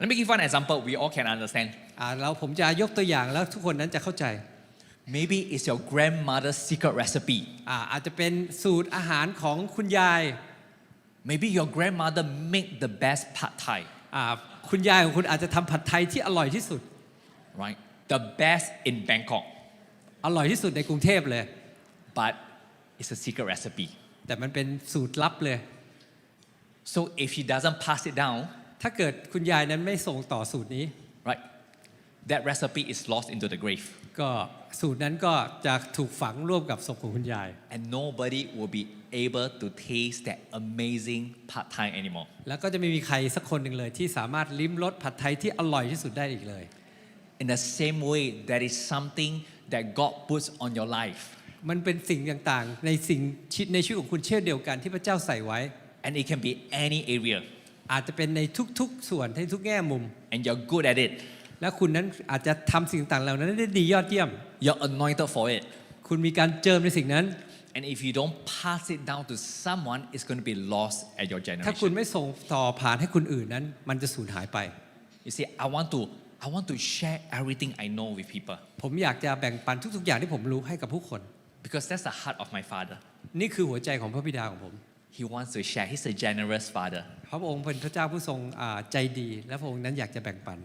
Let me give one example we all can understand. อ่าเราผมจะยกตัวอย่างแล้วทุกคนนั้นจะเข้าใจ Maybe it's your grandmother's secret recipe. อ่าอาจจะเป็นสูตรอาหารของคุณยาย Maybe your grandmother make the best pad thai, อ่าคุณยายของคุณอาจจะทำผัดไทยที่อร่อยที่สุด right? The best in Bangkok, อร่อยที่สุดในกรุงเทพเลย but it's a secret recipe. แต่มันเป็นสูตรลับเลย So if she doesn't pass it down, ถ้าเกิดคุณยายนั้นไม่ส่งต่อสูตรนี้ right, that recipe is lost into the grave. ก็สูตรนั้นก็จะถูกฝังร่วมกับศพของคุณยาย And nobody will be able to taste that amazing pad thai anymore. แล้วก็จะไม่มีใครสักคนหนึ่งเลยที่สามารถลิ้มรสผัดไทยที่อร่อยที่สุดได้อีกเลย In the same way, that is something that God puts on your life. มันเป็นสิ่งต่างๆ ในสิ่งชีวิตในชีวิตของคุณเช่นเดียวกันที่พระเจ้าใส่ไว้ And it can be any area. อาจจะเป็นในทุกๆ ส่วนในทุกแง่มุม And you're good at it. และคุณนั้นอาจจะทำสิ่งต่างๆเหล่านั้นได้ดียอดเยี่ยม You're anointed for it. คุณมีการเจิมในสิ่งนั้น And if you don't pass it down to someone, it's going to be lost at your ถ้าคุณ generation. ไม่ส่งต่อผ่านให้คนอื่นนั้น มันจะสูญหายไป You see, I want to, I want to share everything I know with people ผมอยากจะแบ่งปันทุกๆ อย่างที่ผมรู้ให้กับผู้คน because that's the heart of my father. นี่คือหัวใจของพระบิดาของผม He wants to share. He's a generous father. พระองค์เป็นพระเจ้าผู้ทรงใจดี และพระองค์นั้นอยากจะแบ่งปัน